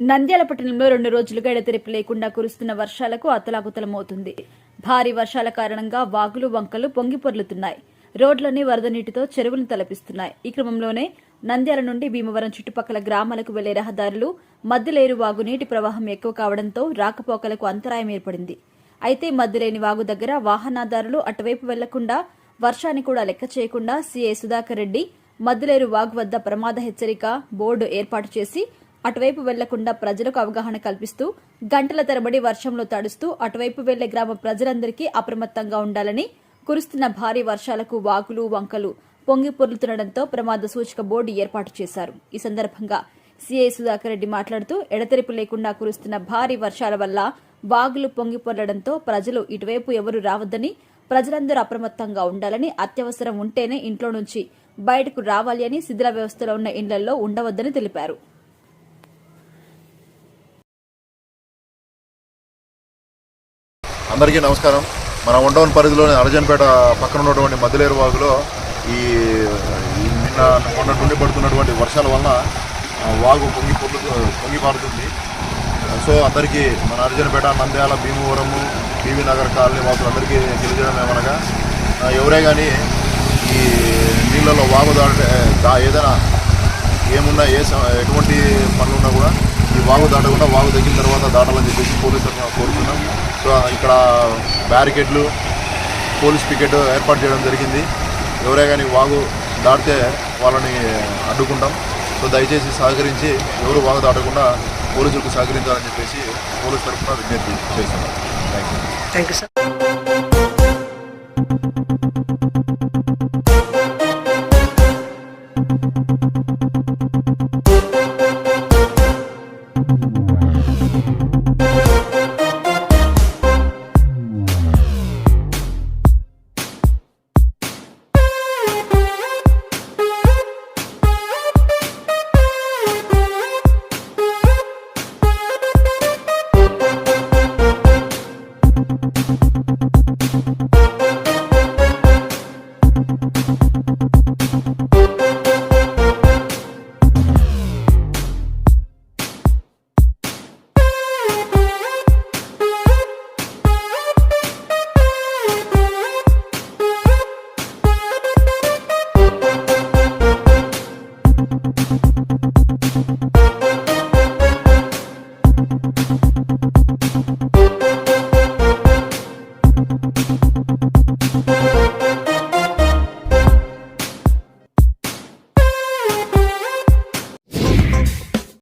నంద్యాల పట్టణంలో రెండు రోజులుగా ఎడతెరిపి లేకుండా కురుస్తున్న వర్షాలకు అతలాకుతలమవుతుంది భారీ వర్షాల కారణంగా వాగులు వంకలు పొంగి పొర్లుతున్నాయి. రోడ్లన్నీ వరద నీటితో చెరువులను తలపిస్తున్నాయి. ఈ క్రమంలోనే నంద్యాల నుండి భీమవరం చుట్టుపక్కల గ్రామాలకు వెళ్ళే రహదారులు మధ్యలేరు వాగు నీటి ప్రవాహం ఎక్కువ కావడంతో రాకపోకలకు అంతరాయం ఏర్పడింది. అయితే మధ్యలేని వాగు దగ్గర వాహనదారులు అటువైపు వెళ్ళకుండా వర్షాన్ని కూడా లెక్క చేయకుండా సీఏ సుధాకర్ రెడ్డి మద్దిలేరు వాగు వద్ద ప్రమాద హెచ్చరిక బోర్డు ఏర్పాటు చేసి అటువైపు వెళ్ళకుండా ప్రజలకు అవగాహన కల్పిస్తూ గంటల తరబడి వర్షంలో తడుస్తూ అటువైపు వెళ్ళే గ్రామ ప్రజలందరికీ అప్రమత్తంగా ఉండాలని కురుస్తున్న భారీ వర్షాలకు వాగులు వంకలు పొంగి పొర్లుతుండటంతో ప్రమాద సూచక బోర్డు ఏర్పాటు చేశారు. ఈ సందర్భంగా సీఐ సుధాకర్ రెడ్డి మాట్లాడుతూ ఎడతెరిపి లేకుండా కురుస్తున్న భారీ వర్షాల వల్ల వాగులు పొంగి పొర్లడంతో ప్రజలు ఇటువైపు ఎవరూ రావద్దని ప్రజలందరూ అప్రమత్తంగా ఉండాలని అత్యవసరం ఉంటేనే ఇంట్లో నుంచి బయటకు రావాలి అని శిథిల వ్యవస్థలో ఉన్న ఇండ్లలో ఉండవద్దని తెలిపారు. అందరికీ నమస్కారం. మన ఉండవన్ పరిధిలోని అరజన్పేట పక్కన ఉన్నటువంటి మధ్యలేరు వాగులో ఈ నిన్న మొన్న నుండి పడుతున్నటువంటి వర్షాల వలన వాగు పొంగి పొర్లు పొంగి పారుతుంది. సో అందరికీ మన అర్జునపేట నంద్యాల భీమవరము బీవీ నగర్ కాలనీ వాసులందరికీ తెలియజేయడం ఏమనగా ఎవరే కానీ ఈ నీళ్ళలో వాగు దాటే దా ఏదైనా ఏమున్నా ఏ ఎటువంటి పనులు ఉన్నా కూడా ఈ వాగు దాటకుండా వాగు తగ్గిన తర్వాత దాటాలని చెప్పేసి పోలీసులు కోరుతున్నాం. ఇక్కడ బ్యారికేడ్లు పోలీస్ పికెట్ ఏర్పాటు చేయడం జరిగింది. ఎవరే కానీ వాగు దాటితే వాళ్ళని అడ్డుకుంటాం. సో దయచేసి సహకరించి ఎవరు వాగు దాటకుండా పోలీసులకు సహకరించాలని చెప్పేసి పోలీసు తరఫున విజ్ఞప్తి చేస్తున్నాం. Thank you thank you sir